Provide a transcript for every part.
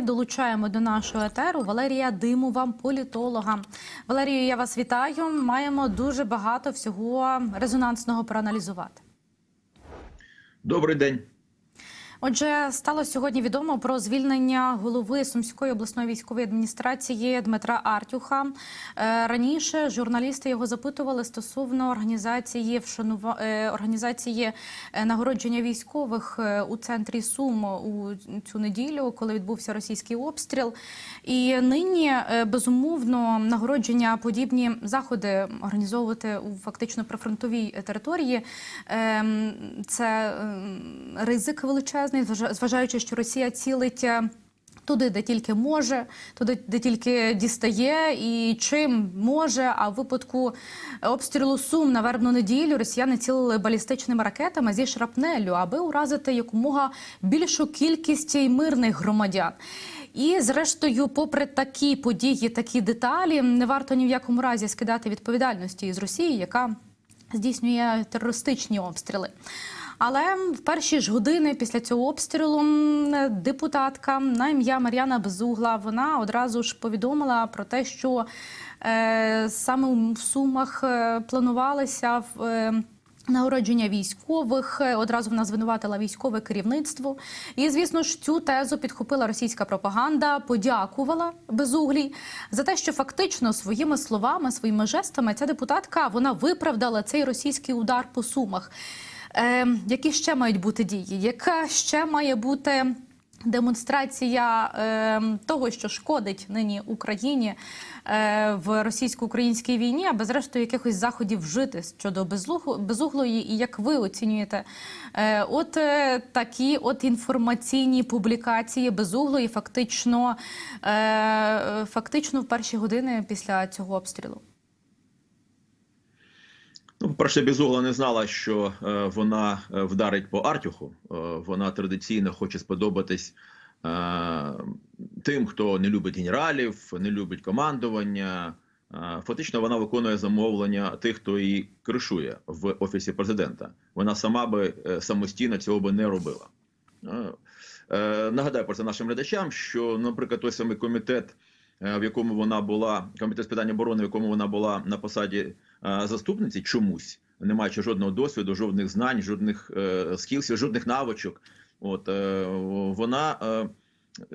Долучаємо до нашого етеру Валерія Димова, політолога. Валерію, я вас вітаю. Маємо дуже багато всього резонансного проаналізувати. Добрий день. Отже, стало сьогодні відомо про звільнення голови Сумської обласної військової адміністрації Дмитра Артюха. Е, Раніше журналісти його запитували стосовно організації вшанува... е, організації е, нагородження військових у центрі Сум у цю неділю, коли відбувся російський обстріл. І нині безумовно нагородження подібні заходи організовувати у фактично прифронтовій території. Ем, Це ем, ризик величезний, зважа- зважаючи, що Росія цілить. е, Туди, де тільки може, туди, де тільки дістає, і чим може. А в випадку обстрілу Сум на вербну неділю росіяни цілили балістичними ракетами зі шрапнелю, аби уразити якомога більшу кількість мирних громадян. І зрештою, попри такі події, такі деталі, не варто ні в якому разі скидати відповідальності із Росії, яка здійснює терористичні обстріли. Але в перші ж години після цього обстрілу депутатка на ім'я Мар'яна Безугла вона одразу ж повідомила про те, що е, саме в Сумах е, планувалися в. Е, Нагородження військових Е, одразу вона звинуватила військове керівництво, і звісно ж цю тезу підхопила російська пропаганда. Подякувала безуглій за те, що фактично своїми словами, своїми жестами ця депутатка вона виправдала цей російський удар по сумах. Е, які ще мають бути дії? Яка ще має бути демонстрація е, того, що шкодить нині Україні е, в російсько-українській війні, а зрештою якихось заходів вжити щодо безугло- безуглої? І як ви оцінюєте е, от е, такі от інформаційні публікації безуглої, фактично, е, фактично в перші години після цього обстрілу? Ну, по-перше, Безугла не знала, що е, вона е, вдарить по Артюху. Е, вона традиційно хоче сподобатись е, тим, хто не любить генералів, не любить командування. Е, фактично, вона виконує замовлення тих, хто її кришує в офісі президента. Вона сама би е, самостійно цього би не робила. Е, е, нагадаю про це нашим глядачам, що, наприклад, той самий комітет, е, в якому вона була, комітет з питань оборони, в якому вона була на посаді заступниці, чомусь, не маючи жодного досвіду, жодних знань, жодних е, скілсів, жодних навичок. От е, вона е,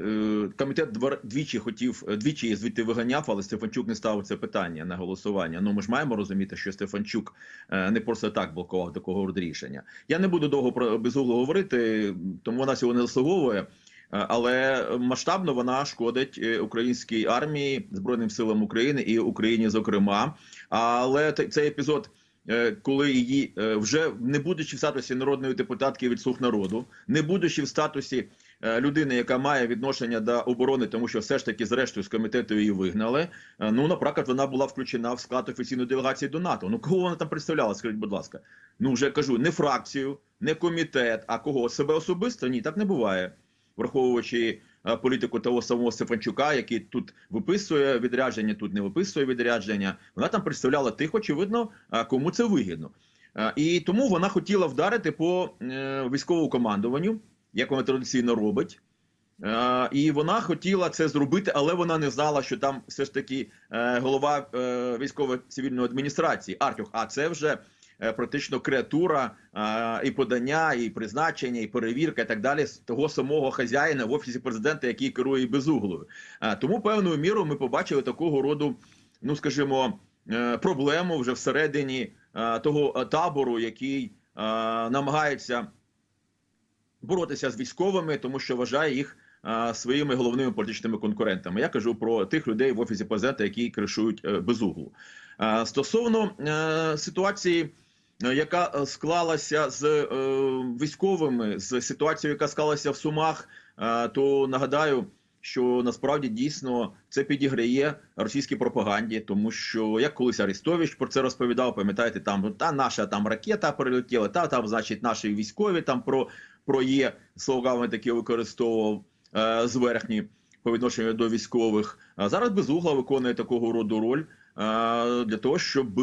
е, комітет двічі хотів двічі звідти виганяв, але Стефанчук не ставив це питання на голосування. Ну ми ж маємо розуміти, що Стефанчук е, не просто так блокував такого рішення. Я не буду довго про безугло говорити, тому вона цього не заслуговує. Е, Але масштабно вона шкодить е, українській армії, збройним силам України і Україні, зокрема. Але цей епізод, е, коли її вже не будучи в статусі народної депутатки від слуг народу, не будучи в статусі людини, яка має відношення до оборони, тому що все ж таки, зрештою, з комітету її вигнали. Ну, наприклад, вона була включена в склад офіційної делегації до НАТО. Ну кого вона там представляла? Скажіть, будь ласка. Ну вже кажу, не фракцію, не комітет, а кого себе особисто? Ні, так не буває враховуючи е, політику того самого Стефанчука, який тут виписує відрядження, тут не виписує відрядження. Вона там представляла тих, очевидно, е, кому це вигідно. Е, І тому вона хотіла вдарити по військовому командуванню, як вона традиційно робить. І вона хотіла це зробити, але вона не знала, що там все ж таки голова е, військово-цивільної адміністрації Артюх. А це вже практично креатура е, і подання, і призначення, і перевірка, і так далі з того самого хазяїна в офісі президента, який керує безуглою. Е, Тому певною мірою ми побачили такого роду, ну скажімо, е, проблему вже всередині е, того е, табору, який е, намагається боротися з військовими, тому що вважає їх е, своїми головними політичними конкурентами. Я кажу про тих людей в офісі президента, які кришують е, безуглу. Е, Стосовно е, ситуації, е, яка е, склалася з е, військовими, з ситуацією, яка склалася в Сумах, е, то нагадаю. Що насправді дійсно це підіграє російській пропаганді, тому що як колись Арестович про це розповідав, пам'ятаєте, там та наша там ракета прилетіла, та там, значить, наші військові там про, про є слогами такі використовував е, зверхні по відношенню до військових. А зараз безугла виконує такого роду роль е, для того, щоб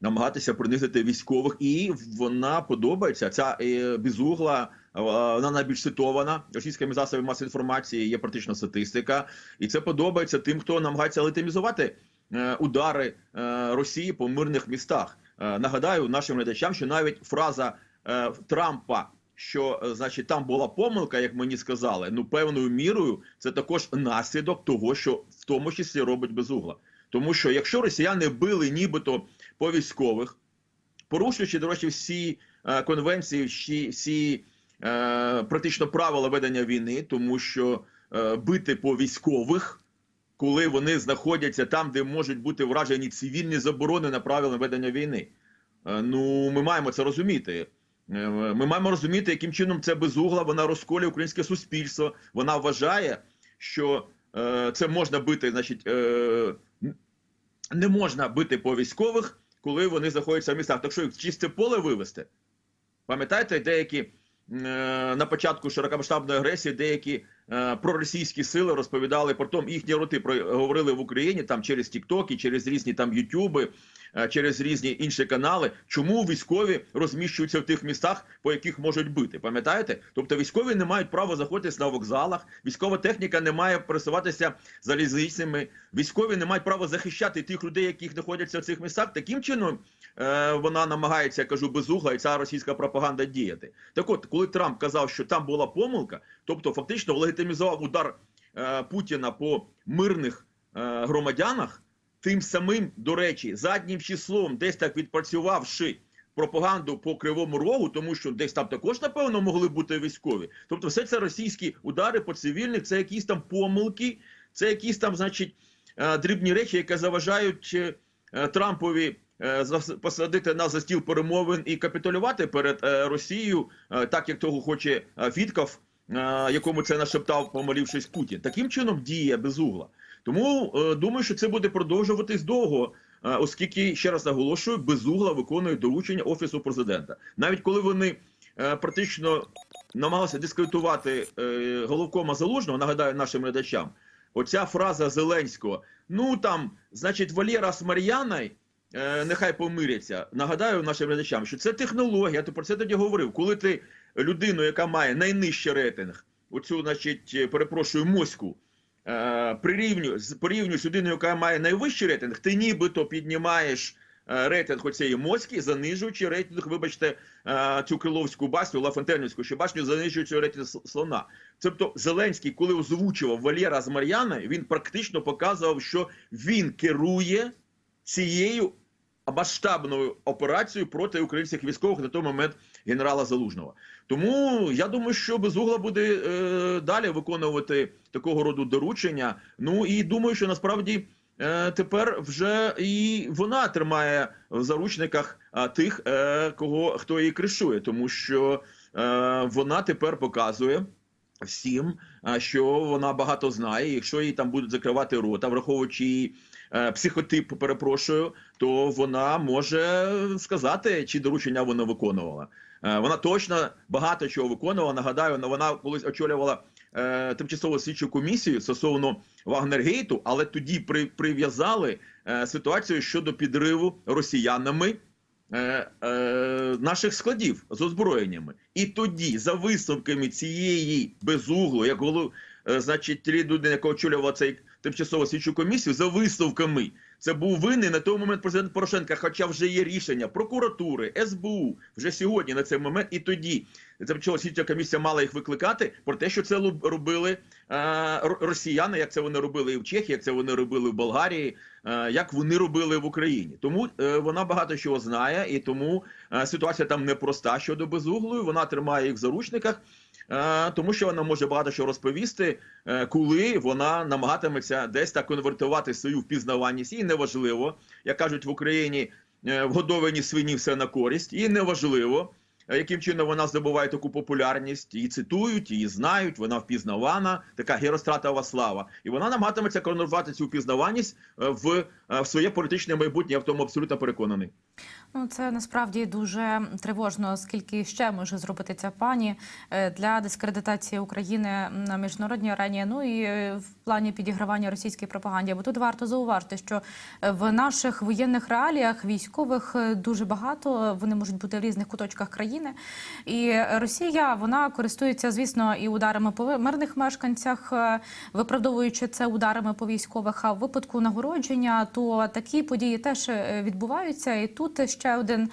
намагатися принизити військових, і вона подобається. Ця е, безугла вона найбільш цитована російськими засобами масової інформації. Є практично статистика, і це подобається тим, хто намагається легітимізувати е, удари е, Росії по мирних містах. Е, Нагадаю нашим глядачам, що навіть фраза е, Трампа. Що е, значить там була помилка, як мені сказали, ну певною мірою це також наслідок того, що в тому числі робить безугла. Тому що якщо росіяни били нібито по військових, порушуючи, до речі, всі е, конвенції, всі, всі е, практично правила ведення війни, тому що е, бити по військових, коли вони знаходяться там, де можуть бути вражені цивільні заборони на правила ведення війни. Е, ну, ми маємо це розуміти. Е, Ми маємо розуміти, яким чином це безугла, вона розколює українське суспільство. Вона вважає, що е, це можна бити, значить, е, не можна бити по військових, коли вони знаходяться в містах. Так що їх чисте поле вивести. Пам'ятаєте, деякі е, на початку широкомасштабної агресії деякі е, проросійські сили розповідали про їхні роти говорили в Україні там через Тіктоки, через різні там Ютуби, е, через різні інші канали. Чому військові розміщуються в тих містах, по яких можуть бити? Пам'ятаєте? Тобто військові не мають права знаходитися на вокзалах, військова техніка не має пересуватися залізницями, військові не мають права захищати тих людей, які знаходяться в цих містах. Таким чином е, вона намагається, я кажу, безугла, і ця російська пропаганда діяти. Так от, коли Трамп казав, що там була помилка, тобто фактично легітимізував удар е, Путіна по мирних е, громадянах, тим самим, до речі, заднім числом, десь так відпрацювавши пропаганду по кривому рогу, тому що десь там також, напевно, могли бути військові. Тобто, все це російські удари по цивільних, це якісь там помилки, це якісь там, значить, е, дрібні речі, які заважають е, Трампові е, посадити нас за стіл перемовин і капітулювати перед Росією, так як того хоче Фітков, якому це нашептав, помолившись Путін. Таким чином діє безугла. Тому е, думаю, що це буде продовжуватись довго, е, оскільки ще раз наголошую, безугла виконує доручення офісу президента. Навіть коли вони е, практично намагалися дискредитувати е, головкома залужного, нагадаю нашим глядачам, оця фраза Зеленського: ну там, значить, Валєра з Мар'яною. е, Нехай помиряться. Нагадаю нашим глядачам, що це технологія. Ти про це тоді говорив. Коли ти людину, яка має найнижчий рейтинг, оцю, значить, е, перепрошую, моську, прирівнюю з порівнюю з людиною, яка має найвищий рейтинг, ти нібито піднімаєш е, рейтинг оцієї моськи, занижуючи рейтинг, вибачте, е, цю криловську басню, Лафонтенівську ще башню, занижуючи рейтинг слона. Тобто Зеленський, коли озвучував Валєра з Мар'яною, він практично показував, що він керує цією масштабною операцією проти українських військових на той момент генерала Залужного. Тому я думаю, що безугла буде е, далі виконувати такого роду доручення. Ну і думаю, що насправді. е, Тепер вже і вона тримає в заручниках а, тих, е, кого хто її кришує, тому що е, вона тепер показує всім, що вона багато знає. Якщо їй там будуть закривати рота, враховуючи її е, психотип, перепрошую, то вона може сказати, чи доручення вона виконувала. Е, Вона точно багато чого виконувала. Нагадаю, вона колись очолювала е, тимчасову слідчу комісію стосовно Вагнергейту, але тоді при, прив'язали е, ситуацію щодо підриву росіянами. Наших складів з озброєннями, і тоді, за висновками цієї безугло, як голов, значить, ті людини, яка очолювала цей тимчасову слідчу комісію, за висновками, це був винний на той момент президент Порошенка, хоча вже є рішення прокуратури, СБУ вже сьогодні на цей момент, і тоді тимчасова слідча комісія мала їх викликати про те, що це робили е, росіяни, як це вони робили і в Чехії, як це вони робили в Болгарії, е, як вони робили в Україні. Тому е, вона багато чого знає, і тому е, ситуація там непроста щодо безуглої. Вона тримає їх в заручниках. Тому що вона може багато що розповісти, е, коли вона намагатиметься десь так конвертувати свою впізнаваність. І неважливо, як кажуть в Україні, е, вгодовані свині все на користь, і неважливо, е, яким чином вона здобуває таку популярність. Її цитують, її знають, вона впізнавана, така геростратова слава. І вона намагатиметься конвертувати цю впізнаваність в, в своє політичне майбутнє. Я в тому абсолютно переконаний. Ну, це насправді дуже тривожно, скільки ще може зробити ця пані е, для дискредитації України на міжнародній арені. Ну і е, в плані підігравання російській пропаганді. Бо тут варто зауважити, що е, в наших воєнних реаліях військових дуже багато. Вони можуть бути в різних куточках країни. І Росія вона користується, звісно, і ударами по мирних мешканцях, виправдовуючи це ударами по військових. А в випадку нагородження, то такі події теж е, відбуваються. І тут ще один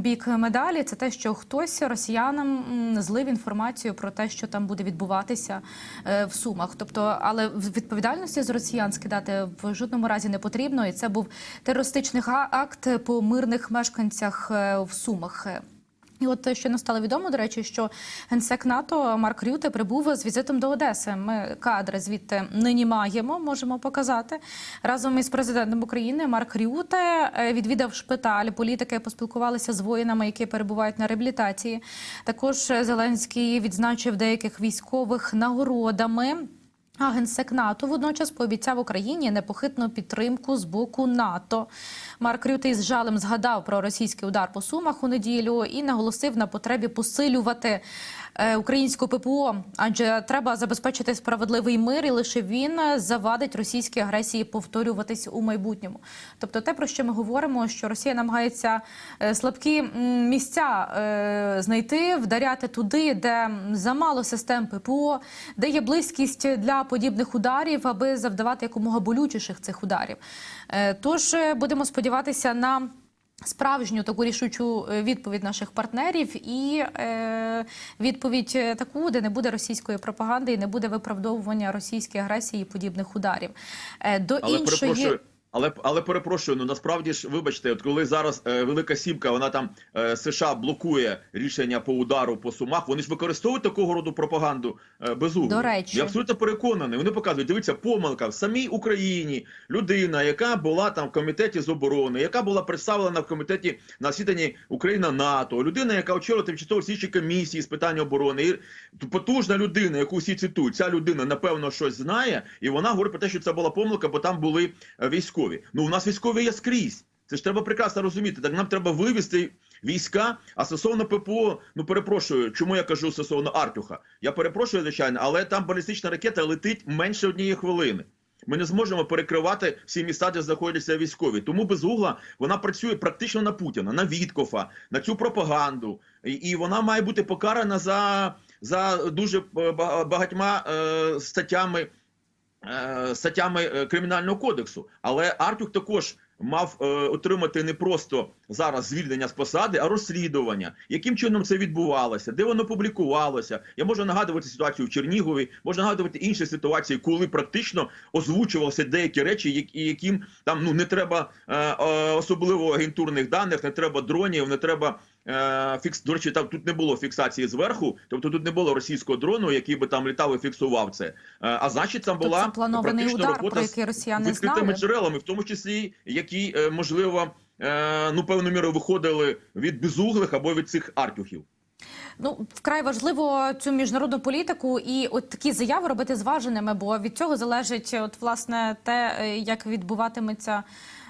бік медалі це те, що хтось росіянам злив інформацію про те, що там буде відбуватися е, в Сумах. Тобто, але відповідальності з росіян скидати в жодному разі не потрібно. І це був терористичний акт по мирних мешканцях е, в Сумах. І от ще стало відомо, до речі, що генсек НАТО Марк Рюте прибув з візитом до Одеси. Ми кадри звідти нині маємо, можемо показати. Разом із президентом України Марк Рюте е, відвідав шпиталь. Політики поспілкувалися з воїнами, які перебувають на реабілітації. Також Зеленський відзначив деяких військових нагородами. А генсек НАТО водночас пообіцяв Україні непохитну підтримку з боку НАТО. Марк Рютий з жалем згадав про російський удар по сумах у неділю і наголосив на потребі посилювати е, українську ППО, адже треба забезпечити справедливий мир, і лише він е, завадить російській агресії повторюватись у майбутньому. Тобто, те про що ми говоримо, що Росія намагається е, слабкі місця знайти, вдаряти туди, де замало систем ППО, де є близькість для подібних ударів, аби завдавати якомога болючіших цих ударів. Тож будемо сподіватися на. Справжню таку рішучу е, відповідь наших партнерів і е, відповідь е, таку, де не буде російської пропаганди і не буде виправдовування російської агресії і подібних ударів. Е, до Але іншої перепрошую. Але але перепрошую, ну насправді ж, вибачте, от коли зараз е, велика сімка, вона там е, США блокує рішення по удару по сумах. Вони ж використовують такого роду пропаганду е, безумно. До речі. я абсолютно переконаний. Вони показують, дивіться, помилка в самій Україні. Людина, яка була там в комітеті з оборони, яка була представлена в комітеті на засіданні Україна НАТО, людина, яка очолила тимчасово слідчі комісії з питань оборони, і потужна людина, яку всі цитують. Ця людина напевно щось знає, і вона говорить про те, що це була помилка, бо там були е, військові. Ну у нас військові є скрізь. Це ж треба прекрасно розуміти. Так нам треба вивести війська. А стосовно ППО, ну перепрошую, чому я кажу стосовно Артюха? Я перепрошую, звичайно, але там балістична ракета летить менше однієї хвилини. Ми не зможемо перекривати всі міста, де знаходяться військові. Тому без угла вона працює практично на Путіна, на Віткофа, на цю пропаганду, і, і вона має бути покарана за, за дуже е, багатьма е, статтями статтями е, кримінального кодексу. Але Артюк також мав е, отримати не просто зараз звільнення з посади, а розслідування. Яким чином це відбувалося, де воно публікувалося? Я можу нагадувати ситуацію в Чернігові, можу нагадувати інші ситуації, коли практично озвучувалися деякі речі, яким там ну не треба е, е, особливо агентурних даних, не треба дронів, не треба. Е, Фікс до речі, там тут не було фіксації зверху, тобто тут не було російського дрону, який би там літав і фіксував це. Е, А значить, там Тобто була це планований практично удар, робота про з який росіяни відкритими знали. джерелами, в тому числі які е, можливо ну певною мірою виходили від безуглих або від цих артюхів. Ну, вкрай важливо цю міжнародну політику і от такі заяви робити зваженими, бо від цього залежить от власне те, як відбуватиметься.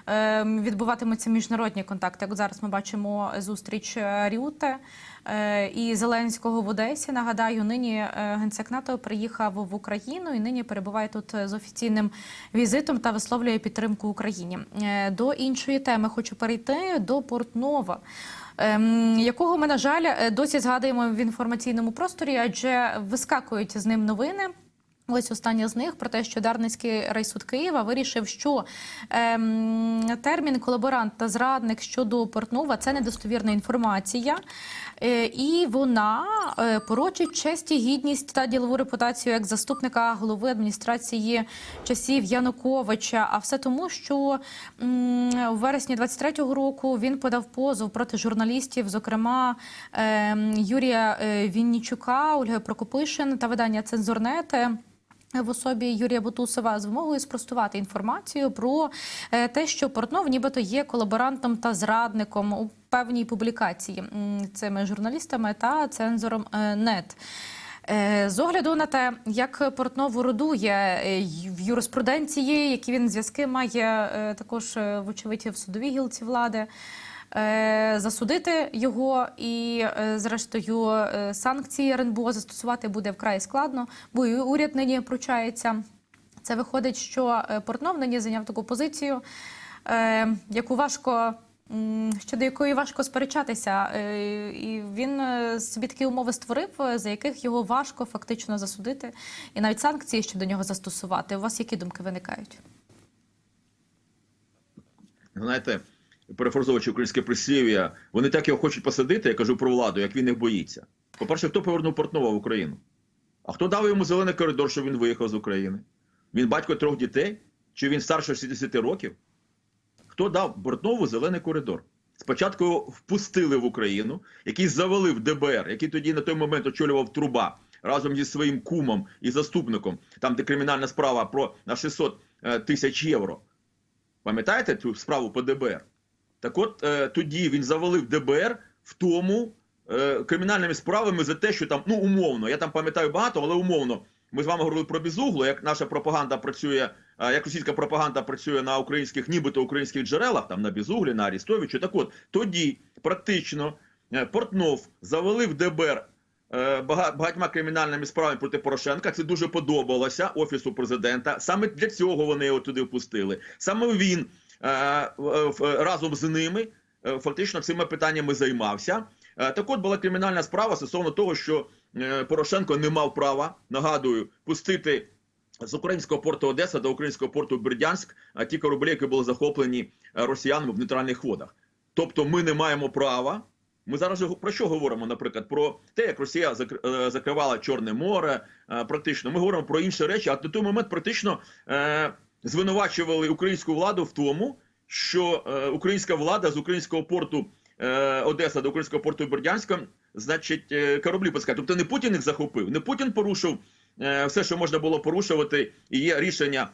Е, Відбуватимуться міжнародні контакти. Як зараз ми бачимо зустріч е, Рюте е, і Зеленського в Одесі. Нагадаю, нині е, генсек НАТО приїхав в Україну і нині перебуває тут з офіційним візитом та висловлює підтримку Україні. До іншої теми хочу перейти до Портнова ем, якого ми, на жаль, досі згадуємо в інформаційному просторі, адже вискакують з ним новини. Ось остання з них про те, що Дарницький райсуд Києва вирішив, що ем, термін колаборант та зрадник щодо Портнова це недостовірна інформація, е, і вона е, порочить честь і гідність та ділову репутацію як заступника голови адміністрації часів Януковича. А все тому, що м, у вересні 23-го року він подав позов проти журналістів, зокрема ем, Юрія е, Віннічука, Ольги Прокопишин та видання Цензурнет. В особі Юрія Бутусова з вимогою спростувати інформацію про е, те, що Портнов нібито є колаборантом та зрадником у певній публікації цими журналістами та цензором е, НЕТ. Е, З огляду на те, як Портнов орудує в юриспруденції, які він зв'язки має також, вочевидь, в судовій гілці влади, засудити його і, е, зрештою, е, санкції РНБО застосувати буде вкрай складно, бо і уряд нині пручається. Це виходить, що е, Портнов нині зайняв таку позицію, е, яку важко щодо якої важко сперечатися. Е, І він е, собі такі умови створив, е, за яких його важко фактично засудити, і навіть санкції щодо нього застосувати. У вас які думки виникають? Знаєте, перефразовуючи українське прислів'я, вони так його хочуть посадити, я кажу про владу, як він їх боїться. По-перше, хто повернув Портнова в Україну? А хто дав йому зелений коридор, щоб він виїхав з України? Він батько трьох дітей? Чи він старше 60 років? Хто дав Портнову зелений коридор? Спочатку його впустили в Україну, який завалив ДБР, який тоді на той момент очолював труба разом зі своїм кумом і заступником, там де кримінальна справа про на 600 е, тисяч євро. Пам'ятаєте цю справу по ДБР? Так от е, тоді він завалив ДБР в тому е, кримінальними справами за те, що там, ну умовно, я там пам'ятаю багато, але умовно. Ми з вами говорили про Безуглу, як наша пропаганда працює, е, як російська пропаганда працює на українських, нібито українських джерелах, там на Безуглі, на Арістовичу. Так от тоді практично е, Портнов завалив ДБР е, бага- багатьма кримінальними справами проти Порошенка. Це дуже подобалося офісу президента. Саме для цього вони його туди впустили. Саме він разом з ними е, фактично цими питаннями займався. Е, Так от була кримінальна справа стосовно того, що е, Порошенко не мав права, нагадую, пустити з українського порту Одеса до українського порту Бердянськ е, ті кораблі, які були захоплені е, росіянами в нейтральних водах. Тобто ми не маємо права. Ми зараз про що говоримо, наприклад, про те, як Росія зак- е, закривала Чорне море. е, Практично ми говоримо про інші речі, а на той момент практично е, звинувачували українську владу в тому, що е, українська влада з українського порту е, Одеса до українського порту Бердянська, значить, е, кораблі пускає. Тобто не Путін їх захопив, не Путін порушив все, що можна було порушувати, і є рішення.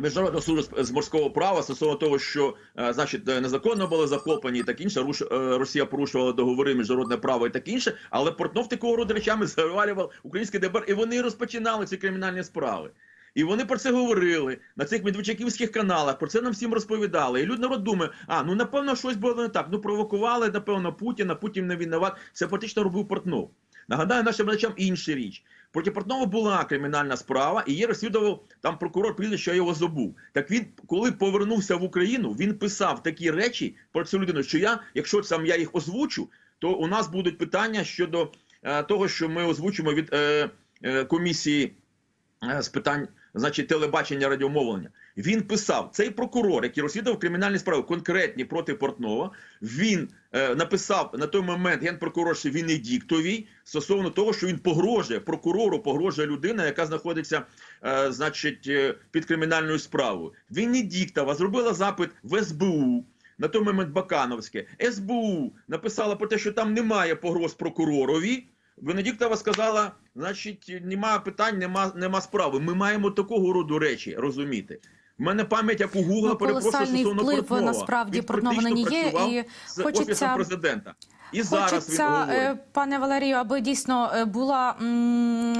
Міжнародного суду з- морського права стосовно того, що значить незаконно були захоплені і так інше. Росія порушувала договори, міжнародне право і так інше. Але Портнов такого роду речами завалював український ДБР, і вони розпочинали ці кримінальні справи. І вони про це говорили на цих медведчаківських каналах. Про це нам всім розповідали. І люд народ думає, а ну напевно щось було не так. Ну провокували, напевно, Путіна, Путін не винуват. Це фактично робив Портнов. Нагадаю нашим глядачам іншу річ. Проти Портнова була кримінальна справа, і її розслідував там прокурор прізвище, його забув. Так він, коли повернувся в Україну, він писав такі речі про цю людину, що я, якщо сам я їх озвучу, то у нас будуть питання щодо е, того, що ми озвучимо від е, е, комісії е, з питань, значить, телебачення радіомовлення. Він писав цей прокурор, який розслідував кримінальні справи конкретні проти Портнова. Він е, написав на той момент генпрокурорші Венедіктовій стосовно того, що він погрожує прокурору, погрожує людина, яка знаходиться, е, значить, е, під кримінальною справою. Венедіктова зробила запит в СБУ. На той момент Бакановське СБУ написала про те, що там немає погроз прокуророві. Венедіктова сказала: значить, нема питань, нема, нема справи. Ми маємо такого роду речі розуміти. У мене пам'ять як у Гугла Ну, перепрошую стосовно Портнова. насправді, Він практично працював є, і з хочеться- офісом президента. І зараз він Хочеться, говорить. пане Валерію, аби дійсно е, була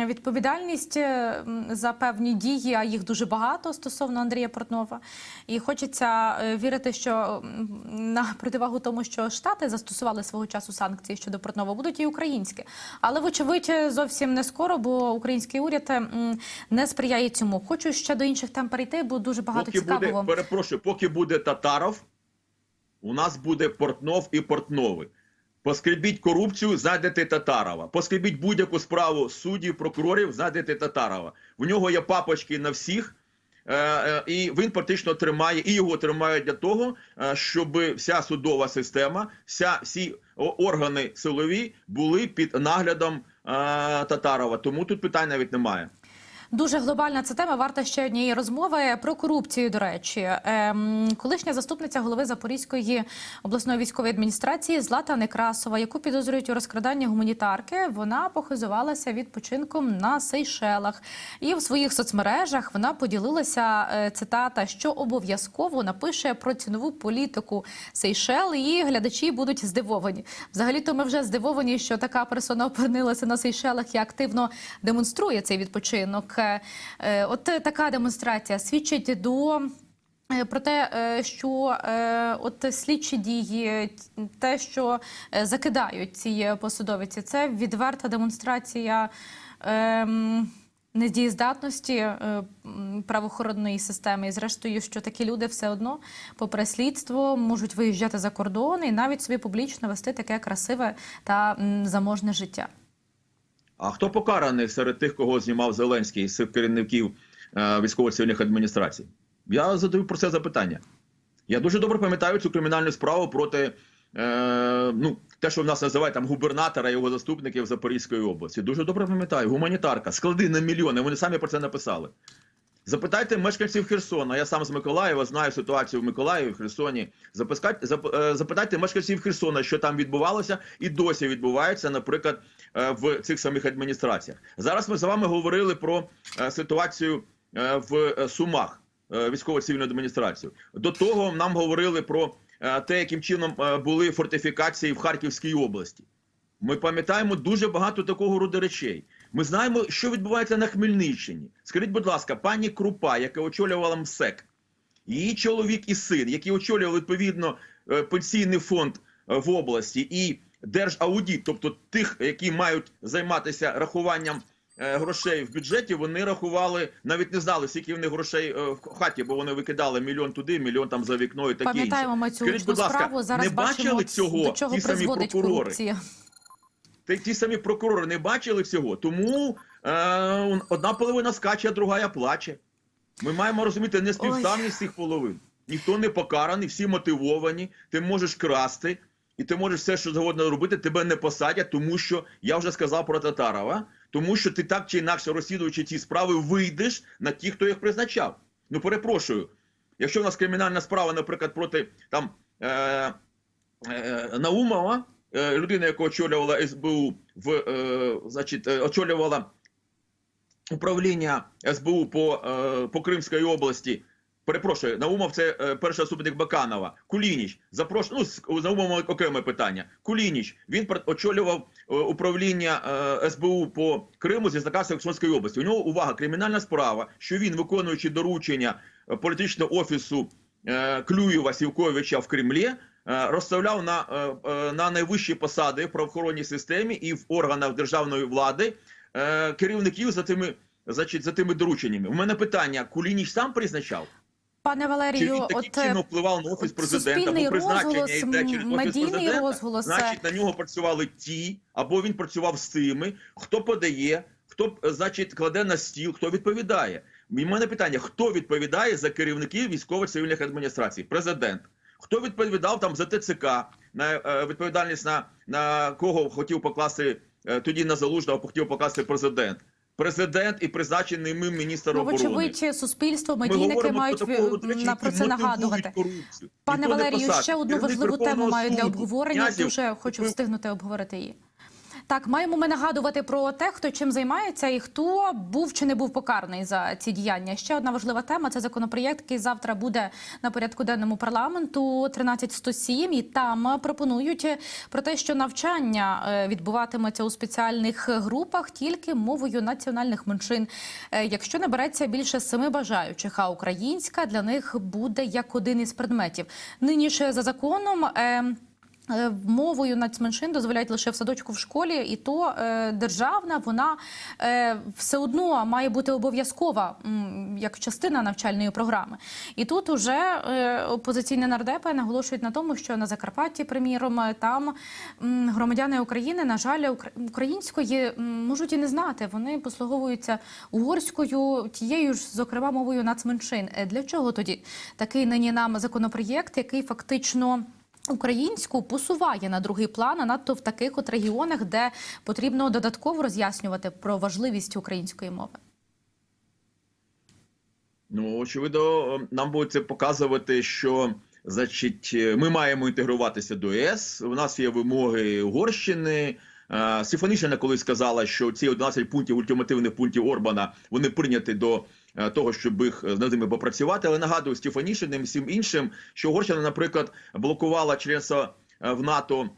відповідальність е, за певні дії, а їх дуже багато стосовно Андрія Портнова. І хочеться е, вірити, що на противагу тому, що Штати застосували свого часу санкції щодо Портнова, будуть і українські. Але вочевидь зовсім не скоро, бо український уряд не сприяє цьому. Хочу ще до інших тем перейти, бо дуже багато поки цікавого. буде, перепрошую, поки буде Татаров, у нас буде Портнов і Портнови. Поскребіть корупцію, знайдете Татарова. Поскребіть будь-яку справу суддів, прокурорів, знайдете Татарова. В нього є папочки на всіх. е, е, І він практично тримає, і його тримають для того, е, щоб вся судова система, вся всі органи силові були під наглядом Татарова. Тому тут питань навіть немає. Дуже глобальна ця тема. Варта ще однієї розмови про корупцію. До речі, Ем, колишня заступниця голови Запорізької обласної військової адміністрації Злата Некрасова, яку підозрюють у розкраданні гуманітарки, вона похизувалася відпочинком на Сейшелах. І в своїх соцмережах вона поділилася е, цитата, що обов'язково напише про цінову політику Сейшел. І глядачі будуть здивовані. Взагалі, то ми вже здивовані, що така персона опинилася на Сейшелах і активно демонструє цей відпочинок. Е, От така демонстрація свідчить до. е, Про те, е, що от слідчі дії, те, що закидають ці посадовиці, це відверта демонстрація ем, Недієздатності правоохоронної системи, і зрештою, що такі люди все одно, попри слідство, можуть виїжджати за кордон і навіть собі публічно вести таке красиве та заможне життя. А хто покараний серед тих, кого знімав Зеленський з керівників е, військово-цивільних адміністрацій? Я задаю про це запитання. Я дуже добре пам'ятаю цю кримінальну справу проти е, ну, те, що в нас називають там губернатора і його заступників Запорізької області. Дуже добре пам'ятаю. Гуманітарка, склади на мільйони. Вони самі про це написали. Запитайте мешканців Херсона. Я сам з Миколаєва знаю ситуацію в Миколаєві, в Херсоні. Запискайте, зап, запитайте мешканців Херсона, що там відбувалося, і досі відбувається, наприклад, е, в цих самих адміністраціях. Зараз ми з вами говорили про е, ситуацію е, в Сумах, військово-цивільну адміністрацію. До того нам говорили про те, яким чином були фортифікації в Харківській області. Ми пам'ятаємо дуже багато такого роду речей. Ми знаємо, що відбувається на Хмельниччині. Скажіть, будь ласка, пані Крупа, яка очолювала МСЕК, її чоловік і син, які очолювали відповідно е, пенсійний фонд е, в області і держаудіт, тобто тих, які мають займатися рахуванням е, грошей в бюджеті, вони рахували, навіть не знали, скільки в них грошей в хаті, бо вони викидали мільйон туди, мільйон там за вікно і таке інше. Пам'ятаємо ми цю Скажіть, будь ласка, справу. Зараз не бачимо, бачили цього до чого ті самі прокурори? корупція. Ті самі прокурори не бачили цього. Тому е, одна половина скаче, а друга плаче. Ми маємо розуміти неспівставність цих половин. Ніхто не покараний, всі мотивовані. Ти можеш красти, і ти можеш все, що завгодно робити, тебе не посадять, тому що я вже сказав про Татарова, тому що ти так чи інакше розслідуючи ці справи, вийдеш на ті, хто їх призначав. Ну перепрошую. Якщо в нас кримінальна справа, наприклад, проти там е, е, Наумова, людина, яка очолювала СБУ в е, значить, е, очолювала управління СБУ по, е, по Кримській області. Перепрошую, Наумов це е, перший заступник Баканова. Кулініч запрошую. Ну, з з окреме питання. Кулініч він очолював е, управління е, СБУ по Криму зі Закарпатської Херсонської області. У нього увага, кримінальна справа, що він, виконуючи доручення е, політичного офісу е, Клюєва Сівковича в Кремлі, е, розставляв на, е, е, на найвищі посади в правоохоронній системі і в органах державної влади е, керівників за тими, значить, за тими дорученнями. У мене питання: Кулініч сам призначав? Пане Валерію, таким от е, впливав на офіс президента, суспільний бо призначення розголос, йде через офіс президента, розголос, значить на нього працювали ті, або він працював з тими, хто подає, хто е, значить кладе на стіл, хто відповідає. І мене питання: хто відповідає за керівників військово-цивільних адміністрацій? Президент. Хто відповідав там за ТЦК, на е, відповідальність на, на кого хотів покласти е, тоді на залужного, хотів покласти президент? Президент і призначений ним міністр ну, оборони. вочевидь, суспільство, медійники мають на про це нагадувати. Пане Валерію, ще одну важливу тему маю для обговорення. Князів, Дуже хочу встигнути обговорити її. Так, маємо ми нагадувати про те, хто чим займається і хто був чи не був покараний за ці діяння. Ще одна важлива тема це законопроєкт, який завтра буде на порядку денному парламенту 13107. І там пропонують про те, що навчання е, відбуватиметься у спеціальних групах тільки мовою національних меншин. Е, Якщо набереться більше семи бажаючих, а українська для них буде як один із предметів. Нині ж за законом. Е, Мовою нацменшин дозволяють лише в садочку в школі, і то е, державна вона е, все одно має бути обов'язкова як частина навчальної програми. І тут уже опозиційні нардепи наголошують на тому, що на Закарпатті, приміром, там громадяни України, на жаль, укра- української можуть і не знати. Вони послуговуються угорською, тією ж, зокрема, мовою нацменшин. Для чого тоді такий нині нам законопроєкт, який фактично. Українську посуває на другий план, а надто в таких от регіонах, де потрібно додатково роз'яснювати про важливість української мови. Ну, очевидно, нам буде це показувати, що значить, ми маємо інтегруватися до ЄС. У нас є вимоги Угорщини. Е, Стефанішина колись сказала, що ці 11 пунктів ультимативних пунктів Орбана вони прийняті до того, щоб їх е, над ними попрацювати. Але нагадую Стефанішиним всім іншим, що Угорщина, наприклад, блокувала членство е, в НАТО е,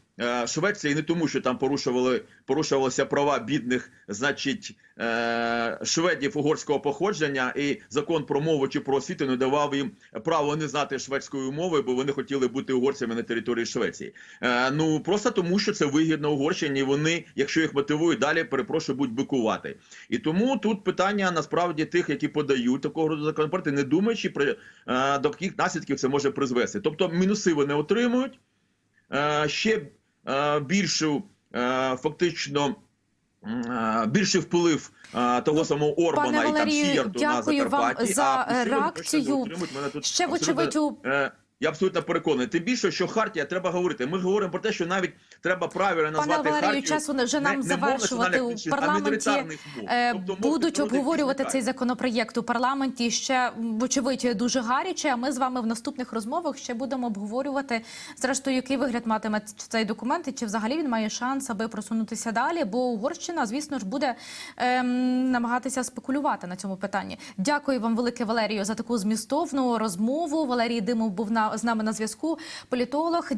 Швеції не тому, що там порушували порушувалися права бідних, значить, е, шведів угорського походження, і закон про мову чи про освіту не давав їм право не знати шведської мови, бо вони хотіли бути угорцями на території Швеції. Е, Ну просто тому, що це вигідно Угорщині. і Вони, якщо їх мотивують далі, перепрошую, будуть бикувати. І тому тут питання насправді тих, які подають такого роду законопроекти, не думаючи про е, до яких наслідків це може призвести. Тобто мінуси вони отримують е, ще е, більшу е, фактично. е, Більший вплив е, того самого Орбана Пане і там Валерію, Сіярту на вам за, а е, реакцію. Мене тут Ще вочевидь е, я абсолютно переконаний. Тим більше, що Хартія треба говорити. Ми говоримо про те, що навіть треба правильно Пане назвати Валерію, Хартію часу вже нам не завершувати у парламенті. Е, Тобто Будуть обговорювати цей законопроєкт у парламенті ще вочевидь дуже гаряче. А ми з вами в наступних розмовах ще будемо обговорювати зрештою, який вигляд матиме цей документ, і чи взагалі він має шанс, аби просунутися далі. Бо Угорщина, звісно ж, буде ем, намагатися спекулювати на цьому питанні. Дякую вам, велике Валерію, за таку змістовну розмову. Валерій Димов був на з нами на зв'язку. Політолог.